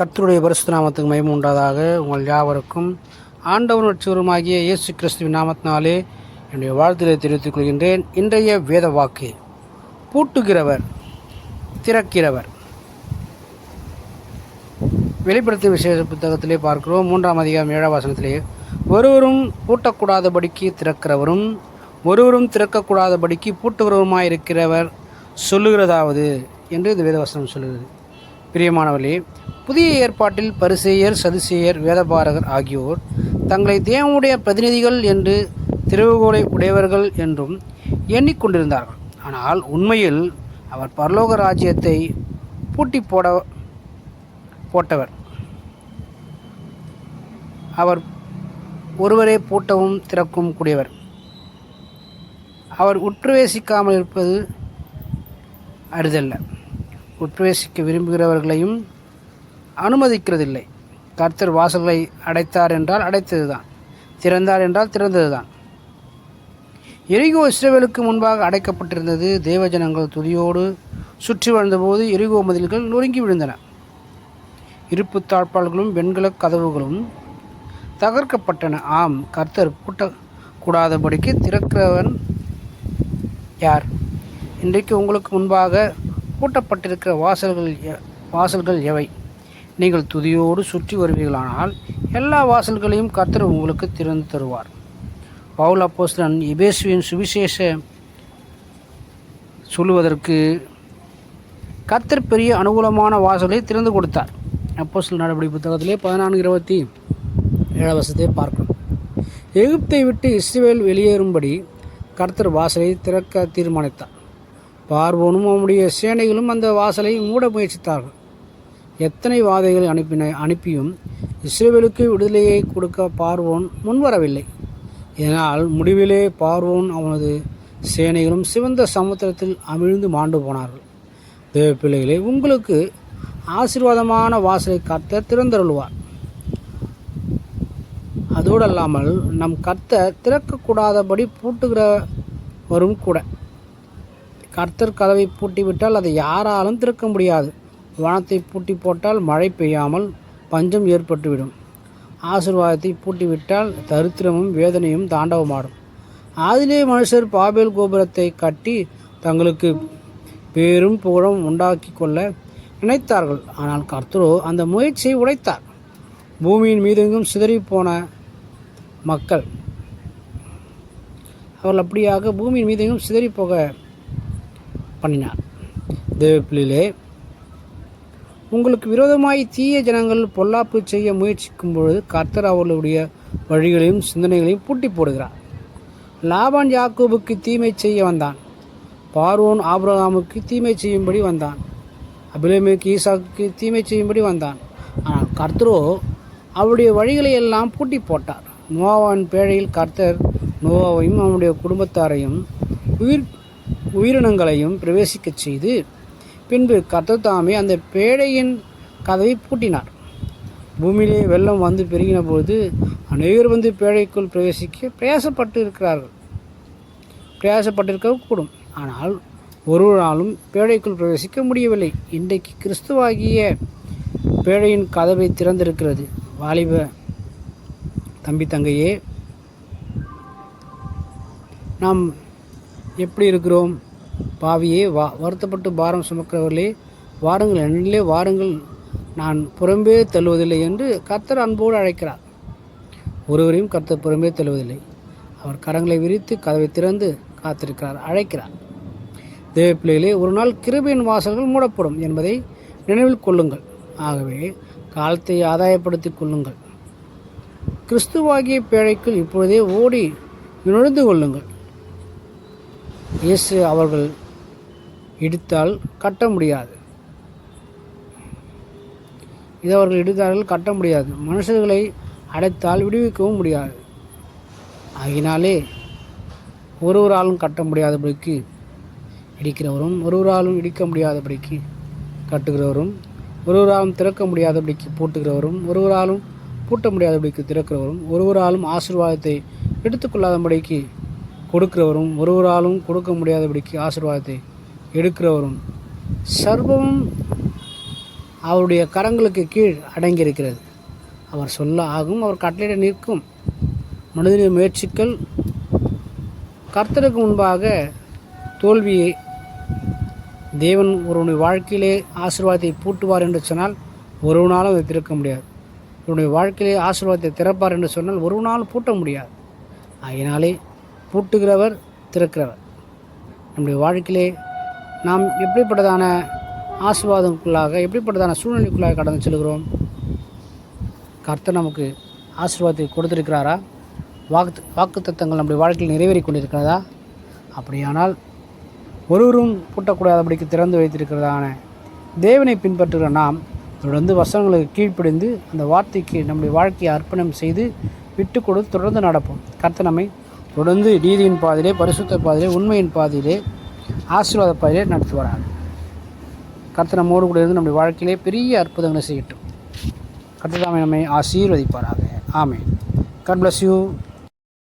கர்த்தருடைய பரிசு நாமத்துக்கு மயம் உண்டாதாக. உங்கள் யாவருக்கும் ஆண்டவன் உற்சவருமாகிய இயேசு கிறிஸ்துவின் நாமத்தினாலே என்னுடைய வாழ்த்துக்களை தெரிவித்துக் கொள்கின்றேன். இன்றைய வேத வாக்கு பூட்டுகிறவர் திறக்கிறவர். வெளிப்படுத்தும் விசேஷ புத்தகத்திலே பார்க்கிறோம். மூன்றாம் அதிகாரம் ஏழாம் வாசனத்திலே ஒருவரும் பூட்டக்கூடாதபடிக்கு திறக்கிறவரும் ஒருவரும் திறக்கக்கூடாதபடிக்கு பூட்டுகிறவருமாயிருக்கிறவர் சொல்லுகிறதாவது என்று இந்த வேதவசனம் சொல்லுகிறது. பிரியமானவர்களே புதிய ஏற்பாட்டில் பரிசேயர் சதுசேயர் வேதபாரகர் ஆகியோர் தங்களை தேவனுடைய பிரதிநிதிகள் என்று திருவுகோலை உடையவர்கள் என்றும் எண்ணிக்கொண்டிருந்தார்கள். ஆனால் உண்மையில் அவர் பரலோக ராஜ்யத்தை பூட்டி போட போட்டவர். அவர் ஒருவரே பூட்டவும் திறக்கும் கூடியவர். அவர் உற்றுவேசிக்காமல் இருப்பது அரிதல்ல. உட்பிரவேசிக்க விரும்புகிறவர்களையும் அனுமதிக்கிறதில்லை. கர்த்தர் வாசல்களை அடைத்தார் என்றால் அடைத்தது தான் திறந்தார் என்றால் திறந்தது தான் எரிகோ இஸ்ரேவேலுக்கு முன்பாக அடைக்கப்பட்டிருந்தது தேவஜனங்கள் துதியோடு சுற்றி வந்தபோது எரிகோ மதில்கள் நொறுங்கி விழுந்தன. இருப்பு தாழ்பால்களும் வெண்கல கதவுகளும் தகர்க்கப்பட்டன. ஆம் கர்த்தர் கூட்டக்கூடாதபடிக்கு திறக்கிறவன் யார்? இன்றைக்கு உங்களுக்கு முன்பாக பூட்டப்பட்டிருக்கிற வாசல்கள் வாசல்கள் எவை? நீங்கள் துதியோடு சுற்றி வருவீர்களானால் எல்லா வாசல்களையும் கர்த்தர் உங்களுக்கு திறந்து தருவார். பவுல் அப்போஸ்லன் இபேசுவின் சுவிசேஷ சொல்லுவதற்கு கர்த்தர் பெரிய அனுகூலமான வாசலை திறந்து கொடுத்தார். அப்போஸ்தலர் நடவடி புத்தகத்திலே பதினான்கு இருபத்தி ஏழாம் வருஷத்தை பார்க்கணும். எகிப்தை விட்டு இஸ்ரேல் வெளியேறும்படி கர்த்தர் வாசலை திறக்க தீர்மானித்தார். பார்வோனும் அவனுடைய சேனைகளும் அந்த வாசலை மூட முயற்சித்தார்கள். எத்தனை வாதைகளை அனுப்பின அனுப்பியும் இஸ்ரேவேலுக்கு விடுதலையை கொடுக்க பார்வோன் முன்வரவில்லை. இதனால் முடிவிலே பார்வோன் அவனது சேனைகளும் சிவந்த சமுத்திரத்தில் அமிழ்ந்து மாண்டு போனார்கள். தேவ பிள்ளைகளே உங்களுக்கு ஆசீர்வாதமான வாசலை கர்த்தர் திறந்தருள்வார். அதோடு அல்லாமல் நம் கர்த்தர் திறக்கக்கூடாதபடி பூட்டுகிறவரும் கூட. கர்த்தர் கதவை பூட்டிவிட்டால் அதை யாராலும் திறக்க முடியாது. வானத்தை பூட்டி போட்டால் மழை பெய்யாமல் பஞ்சம் ஏற்பட்டுவிடும். ஆசீர்வாதத்தை பூட்டிவிட்டால் தரித்திரமும் வேதனையும் தாண்டவமாடும். ஆதிலே மனுஷர் பாபேல் கோபுரத்தை கட்டி தங்களுக்கு பேரும் புகழும் உண்டாக்கி கொள்ள நினைத்தார்கள். ஆனால் கர்த்தரோ அந்த முயற்சியை உடைத்தார். பூமியின் மீதெங்கும் சிதறிப்போன மக்கள். அவர்கள் அப்படியாக பூமியின் மீதெங்கும் சிதறிப் போக பண்ணினார் தேவப்பிள்ளையிலே உங்களுக்கு விரோதமாய் தீய ஜனங்கள் பொல்லாப்பு செய்ய முயற்சிக்கும் பொழுது கர்த்தர் அவர்களுடைய வழிகளையும் சிந்தனைகளையும் பூட்டி போடுகிறார். லாபான் யாக்கோபுக்கு தீமை செய்ய வந்தான். பார்வோன் ஆப்ரஹாமுக்கு தீமை செய்யும்படி வந்தான். அபிலேமுக்கு ஈசாக்கு தீமை செய்யும்படி வந்தான். ஆனால் கர்த்தரோ அவருடைய வழிகளை எல்லாம் பூட்டி போட்டார். நோவாவின் பேழையில் கர்த்தர் நோவாவையும் அவனுடைய குடும்பத்தாரையும் உயிர் உயிரினங்களையும் பிரவேசிக்கச் செய்து பின்பு கர்த்தர் தாமே அந்த பேழையின் கதவை பூட்டினார். பூமியிலே வெள்ளம் வந்து பெருகின பொழுது அநேகர் வந்து பேழைக்குள் பிரவேசிக்க பிரயாசப்பட்டு இருக்கிறார்கள். பிரயாசப்பட்டிருக்க கூடும். ஆனால் ஒருவராலும் பேழைக்குள் பிரவேசிக்க முடியவில்லை. இன்றைக்கு கிறிஸ்துவாகிய பேழையின் கதவை திறந்திருக்கிறது. வாலிப தம்பி தங்கையே நாம் எப்படி இருக்கிறோம்? பாவியே வா வருத்தப்பட்டு பாரம் சுமக்கிறவர்களே வாருங்கள் என்னிலே வாருங்கள். நான் புறம்பே தள்ளுவதில்லை என்று கர்த்தர் அன்போடு அழைக்கிறார். ஒருவரையும் கர்த்தர் புறம்பே தள்ளுவதில்லை. அவர் கரங்களை விரித்து கதவை திறந்து காத்திருக்கிறார் அழைக்கிறார். தேவ பிள்ளைகளே ஒரு நாள் கிருபையின் வாசல்கள் மூடப்படும் என்பதை நினைவில் கொள்ளுங்கள். ஆகவே காலத்தை ஆதாயப்படுத்திக் கொள்ளுங்கள். கிறிஸ்துவாகிய பேழைக்குள் இப்பொழுதே ஓடி நுழைந்து கொள்ளுங்கள். இயேசு அவர்கள் இடித்தால் கட்ட முடியாது. இது அவர்கள் இடித்தார்கள் கட்ட முடியாது. மனுஷர்களை அடைத்தால் விடுவிக்கவும் முடியாது. ஆகினாலே ஒருவராலும் கட்ட முடியாதபடிக்கு இடிக்கிறவரும் ஒருவராலும் இடிக்க முடியாதபடிக்கு கட்டுகிறவரும் ஒருவராலும் திறக்க முடியாதபடிக்கு பூட்டுகிறவரும் ஒருவராலும் பூட்ட முடியாதபடிக்கு திறக்கிறவரும் ஒருவராலும் ஆசீர்வாதத்தை எடுத்துக்கொள்ளாதபடிக்கு கொடுக்கிறவரும் ஒருவராலும் கொடுக்க முடியாதபடிக்கு ஆசீர்வாதத்தை எடுக்கிறவரும் சர்வமும் அவருடைய கரங்களுக்கு கீழ் அடங்கியிருக்கிறது. அவர் சொல்ல ஆகும் அவர் கட்டளையிட நிற்கும். மனிதனின் முயற்சிகள் கர்த்தருக்கு முன்பாக தோல்வியை தேவன் ஒருவனுடைய வாழ்க்கையிலே ஆசீர்வாதத்தை பூட்டுவார் என்று சொன்னால் ஒருவனாலும் அதை திறக்க முடியாது. இவனுடைய வாழ்க்கையிலே ஆசீர்வாதத்தை திறப்பார் என்று சொன்னால் ஒருவனாலும் பூட்ட முடியாது. அதனாலே பூட்டுகிறவர் திறக்கிறவர். நம்முடைய வாழ்க்கையிலே நாம் எப்படிப்பட்டதான ஆசீர்வாதங்களுக்குள்ளாக எப்படிப்பட்டதான சூழ்நிலைக்குள்ளாக கடந்து செல்கிறோம்? கர்த்தர் நமக்கு ஆசீர்வாதத்தை கொடுத்திருக்கிறாரா? வாக்கு வாக்குத்தத்தங்கள் நம்முடைய வாழ்க்கையில் நிறைவேறி கொண்டிருக்கிறதா? அப்படியானால் ஒருவரும் பூட்டக்கூடாதபடிக்கு திறந்து வைத்திருக்கிறதான தேவனை பின்பற்றுகிற நாம் தொடர்ந்து வசனங்களுக்கு கீழ்ப்படிந்து அந்த வார்த்தைக்கு நம்முடைய வாழ்க்கையை அர்ப்பணம் செய்து விட்டு கொடுத்து தொடர்ந்து நடப்போம். கர்த்தர் நம்மை தொடர்ந்து நீதியின் பாதையிலே பரிசுத்த பாதையிலே உண்மையின் பாதையிலே ஆசீர்வாத பாதையிலே நடத்துவார்கள் கர்த்தர் நம்மோடு கூட இருந்து நம்முடைய வாழ்க்கையிலே பெரிய அற்புதங்களை செய்யட்டும். கர்த்தர் தாமே நம்மை ஆசீர்வதிப்பாராக. ஆமே கட் பிளஸ் யூ